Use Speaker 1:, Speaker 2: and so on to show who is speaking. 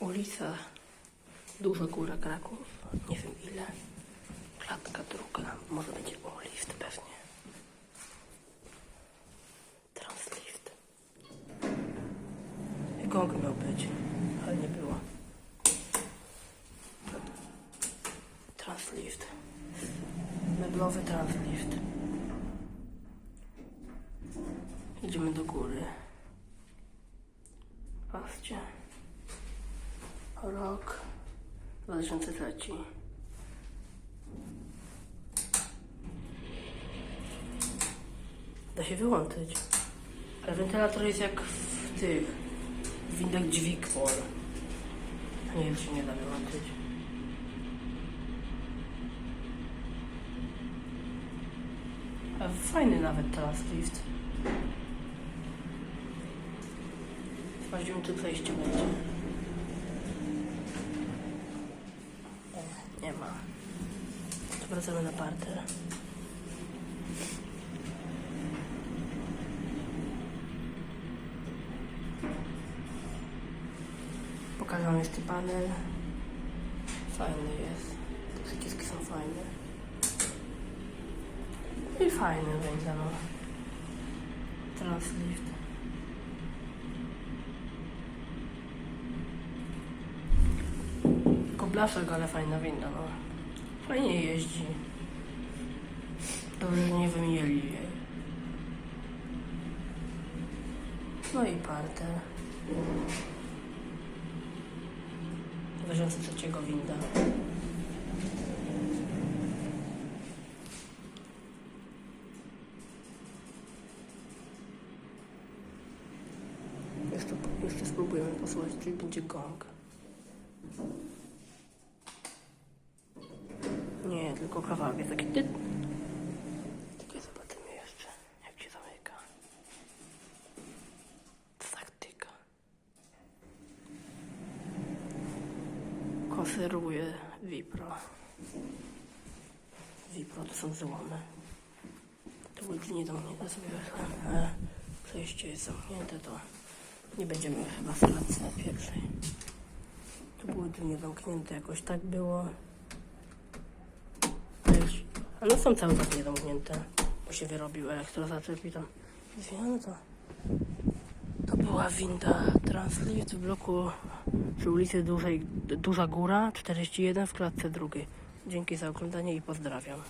Speaker 1: Ulica Duża Góra Kraków. Nie wiem ile. Klatka druga. Może będzie było lift pewnie. Translift. Gong miał być, ale nie było. Translift. Meblowy translift. Idziemy do góry. Patrzcie. Rok 2003. Da się wyłączyć. Ale wentylator jest jak w tych windach dźwig pol. Nie wiem, czy nie da wyłączyć. A fajny nawet teraz lift. Sprawdzimy, czy przejście będzie. Nie, nie ma. To wracamy na parter. Pokażę jeszcze panel. Fajny jest. Te przyciski są fajne. I fajny będzie, no. Translift. Tylko blaszek, ale fajna winda, no. Fajnie jeździ. Dobrze, że nie wymieli jej. No i parter. 2003 winda. Jeszcze, jeszcze spróbujemy posłuchać, czyli będzie gong. Nie, tylko kawałek jest taki ty. Tylko zobaczymy jeszcze, jak się zamyka. Taktyka. Konserwuję Vipro. Vipro to są złomy. To były dni zamknięte sobie ale przejście jest zamknięte, to nie będziemy chyba w klatce pierwszej. To były dni zamknięte, jakoś tak było. Ale są cały czas niezamknięte, bo się wyrobił elektrozaczep i tam zmiany to. To była winda Translift w bloku przy ulicy Dużej, Duża Góra 41 w klatce drugiej. Dzięki za oglądanie i pozdrawiam.